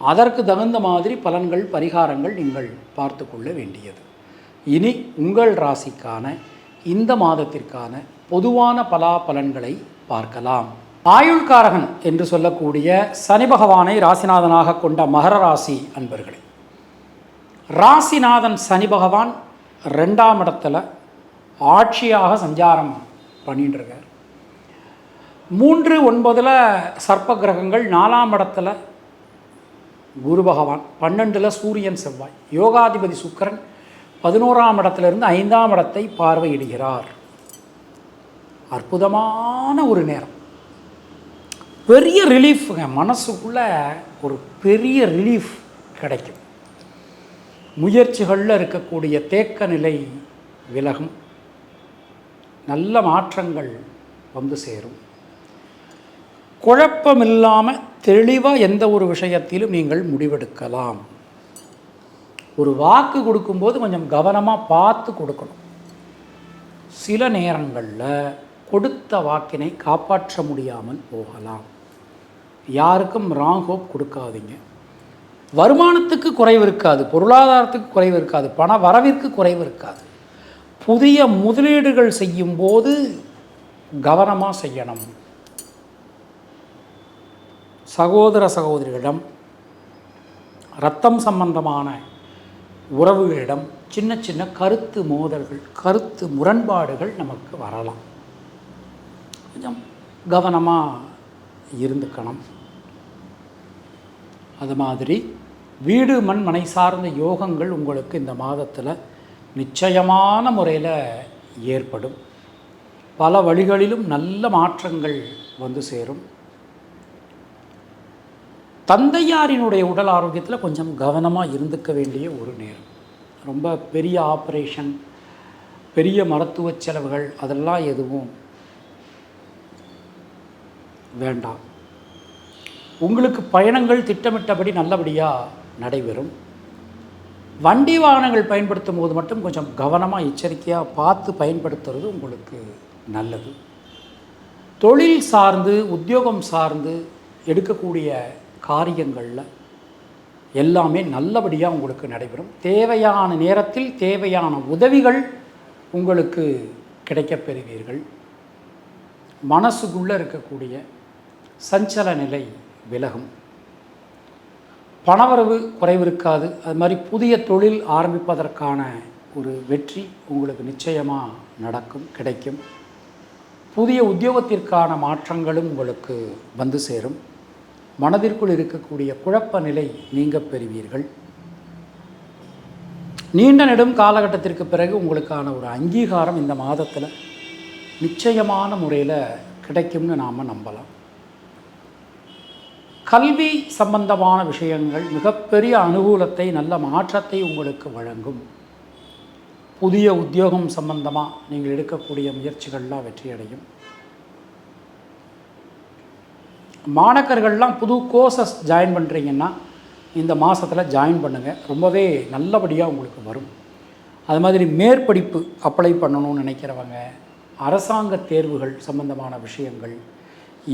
அதற்கு தகுந்த மாதிரி பலன்கள் பரிகாரங்கள் நீங்கள் பார்த்து கொள்ள வேண்டியது. இனி உங்கள் ராசிக்கான இந்த மாதத்திற்கான பொதுவான பலா பலன்களை பார்க்கலாம். ஆயுள்காரகன் என்று சொல்லக்கூடிய சனி பகவானை ராசிநாதனாக கொண்ட மகர ராசி அன்பர்களே ராசிநாதன் சனி பகவான் ரெண்டாம் இடத்துல ஆட்சியாக சஞ்சாரம் பண்ணிட்டுருக்கார் மூன்று ஒன்பதில் சர்ப்ப கிரகங்கள் நாலாம் இடத்துல குரு பகவான் பன்னெண்டில் சூரியன் செவ்வாய். யோகாதிபதி சுக்கரன் பதினோராம் இடத்துலேருந்து ஐந்தாம் இடத்தை பார்வையிடுகிறார். அற்புதமான ஒரு நேரம். பெரிய ரிலீஃபுங்க மனசுக்குள்ளே ஒரு பெரிய ரிலீஃப் கிடைக்கும். முயற்சிகளில் இருக்கக்கூடிய தேக்க நிலை விலகும். நல்ல மாற்றங்கள் வந்து சேரும். குழப்பமில்லாமல் தெளிவாக எந்த ஒரு விஷயத்திலும் நீங்கள் முடிவெடுக்கலாம். ஒரு வாக்கு கொடுக்கும்போது கொஞ்சம் கவனமாக பார்த்து கொடுக்கணும். சில நேரங்களில் கொடுத்த வாக்கினை காப்பாற்ற முடியாமல் போகலாம். யாருக்கும் ராங் ஹோப் கொடுக்காதீங்க. வருமானத்துக்கு குறைவு இருக்காது பொருளாதாரத்துக்கு குறைவு இருக்காது பண வரவிற்கு குறைவு இருக்காது. புதிய முதலீடுகள் செய்யும்போது கவனமாக செய்யணும். சகோதர சகோதரிகளிடம் ரத்தம் சம்பந்தமான உறவுகளிடம் சின்ன சின்ன கருத்து மோதல்கள் கருத்து முரண்பாடுகள் நமக்கு வரலாம். கொஞ்சம் கவனமாக இருந்துக்கணும். அது மாதிரி வீடு மண் மனை சார்ந்த யோகங்கள் உங்களுக்கு இந்த மாதத்தில் நிச்சயமான முறையில் ஏற்படும். பல வழிகளிலும் நல்ல மாற்றங்கள் வந்து சேரும். தந்தையாரினுடைய உடல் ஆரோக்கியத்தில் கொஞ்சம் கவனமாக இருந்துக்க வேண்டிய ஒரு நேரம். ரொம்ப பெரிய ஆப்ரேஷன் பெரிய மருத்துவ செலவுகள் அதெல்லாம் எதுவும் வேண்டாம். உங்களுக்கு பயணங்கள் திட்டமிட்டபடி நல்லபடியாக நடைபெறும். வண்டி வாகனங்கள் பயன்படுத்தும் போது மட்டும் கொஞ்சம் கவனமாக எச்சரிக்கையாக பார்த்து பயன்படுத்துறது உங்களுக்கு நல்லது. தொழில் சார்ந்து உத்தியோகம் சார்ந்து எடுக்கக்கூடிய காரியங்களில் எல்லாமே நல்லபடியாக உங்களுக்கு நடைபெறும். தேவையான நேரத்தில் தேவையான உதவிகள் உங்களுக்கு கிடைக்கப் பெறுவீர்கள். மனசுக்குள்ளே இருக்கக்கூடிய சஞ்சல நிலை விலகும். பணவரவு குறைவு இருக்காது அது மாதிரி புதிய தொழில் ஆரம்பிப்பதற்கான ஒரு வெற்றி உங்களுக்கு நிச்சயமாக நடக்கும் கிடைக்கும். புதிய உத்தியோகத்திற்கான மாற்றங்களும் உங்களுக்கு வந்து சேரும். மனதிற்குள் இருக்கக்கூடிய குழப்ப நிலை நீங்க பெறுவீர்கள். நீண்ட நெடும் காலகட்டத்திற்கு பிறகு உங்களுக்கான ஒரு அங்கீகாரம் இந்த மாதத்தில் நிச்சயமான முறையில் கிடைக்கும்னு நாம் நம்பலாம். கல்வி சம்பந்தமான விஷயங்கள் மிகப்பெரிய அனுகூலத்தை நல்ல மாற்றத்தை உங்களுக்கு வழங்கும். புதிய உத்தியோகம் சம்பந்தமாக நீங்கள் எடுக்கக்கூடிய முயற்சிகள்லாம் வெற்றியடையும். மாணக்கர்கள்லாம் புது கோர்சஸ் ஜாயின் பண்ணுறீங்கன்னா இந்த மாதத்தில் ஜாயின் பண்ணுங்கள் ரொம்பவே நல்லபடியாக உங்களுக்கு வரும். அது மாதிரி மேற்படிப்பு அப்ளை பண்ணணும்னு நினைக்கிறவங்க அரசாங்க தேர்வுகள் சம்பந்தமான விஷயங்கள்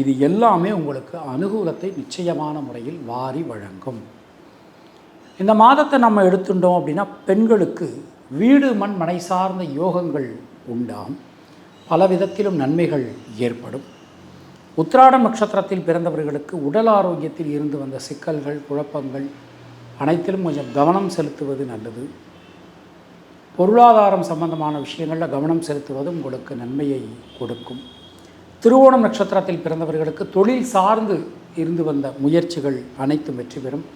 இது எல்லாமே உங்களுக்கு அனுகூலத்தை நிச்சயமான முறையில் வாரி வழங்கும். இந்த மாதத்தை நம்ம எடுத்துட்டோம் அப்படின்னா பெண்களுக்கு வீடு மண் மனை சார்ந்த யோகங்கள் உண்டாம். பல விதத்திலும் நன்மைகள் ஏற்படும். உத்திராடம் நட்சத்திரத்தில் பிறந்தவர்களுக்கு உடல் ஆரோக்கியத்தில் இருந்து வந்த சிக்கல்கள் குழப்பங்கள் அனைத்திலும் கொஞ்சம் கவனம் செலுத்துவது நல்லது. பொருளாதாரம் சம்பந்தமான விஷயங்களில் கவனம் செலுத்துவது உங்களுக்கு நன்மையை கொடுக்கும். திருவோணம் நட்சத்திரத்தில் பிறந்தவர்களுக்கு தொழில் சார்ந்து இருந்து வந்த முயற்சிகள் அனைத்தும் வெற்றி பெறும்.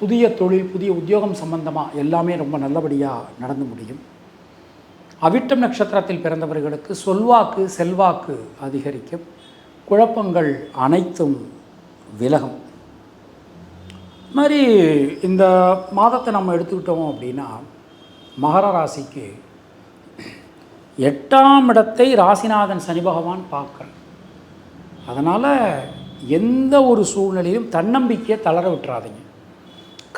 புதிய தொழில் புதிய உத்தியோகம் சம்பந்தமாக எல்லாமே ரொம்ப நல்லபடியாக நடந்து முடியும். அவிட்டம் நட்சத்திரத்தில் பிறந்தவர்களுக்கு சொல்வாக்கு செல்வாக்கு அதிகரிக்கும். குழப்பங்கள் அனைத்தும் விலகும். மாதிரி இந்த மாதத்தை நம்ம எடுத்துக்கிட்டோம் அப்படின்னா மகர ராசிக்கு எட்டாம் இடத்தை ராசிநாதன் சனி பகவான் பார்க்குறேன் அதனால் எந்த ஒரு சூழ்நிலையிலும் தன்னம்பிக்கையை தளர விட்டுறாதீங்க.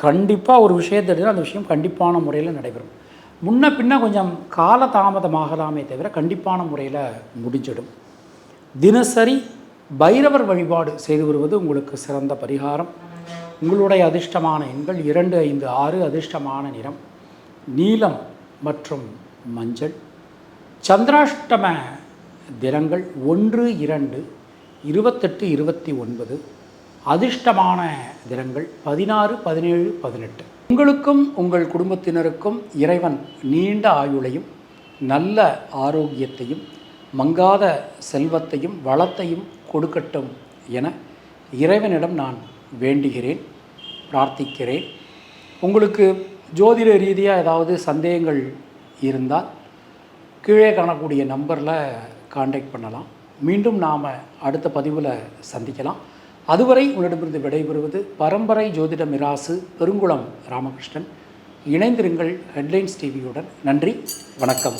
கண்டிப்பாக ஒரு விஷயத்தை எடுத்தால் அந்த விஷயம் கண்டிப்பான முறையில் நடைபெறும். முன்ன பின்ன கொஞ்சம் கால தாமதமாகலாமே தவிர கண்டிப்பான முறையில் முடிஞ்சிடும். தினசரி பைரவர் வழிபாடு செய்து வருவது உங்களுக்கு சிறந்த பரிகாரம். உங்களுடைய அதிர்ஷ்டமான எண்கள் இரண்டு ஐந்து ஆறு அதிர்ஷ்டமான நிறம் நீலம் மற்றும் மஞ்சள். சந்திராஷ்டம தினங்கள் ஒன்று இரண்டு இருபத்தெட்டு இருபத்தி ஒன்பது. அதிர்ஷ்டமான தினங்கள் பதினாறு பதினேழு பதினெட்டு. உங்களுக்கும் உங்கள் குடும்பத்தினருக்கும் இறைவன் நீண்ட ஆயுளையும் நல்ல ஆரோக்கியத்தையும் மங்காத செல்வத்தையும் வளத்தையும் கொடுக்கட்டும் என இறைவனிடம் நான் வேண்டுகிறேன் பிரார்த்திக்கிறேன். உங்களுக்கு ஜோதிட ரீதியாக ஏதாவது சந்தேகங்கள் இருந்தால் கீழே காணக்கூடிய நம்பரில் காண்டாக்ட் பண்ணலாம். மீண்டும் நாம் அடுத்த பதிவில் சந்திக்கலாம். அதுவரை உங்களிடமிருந்து விடைபெறுவது பரம்பரை ஜோதிட மிராசு பெருங்குளம் ராமகிருஷ்ணன். இணைந்திருங்கள் ஹெட்லைன்ஸ் டிவியுடன் நன்றி வணக்கம்.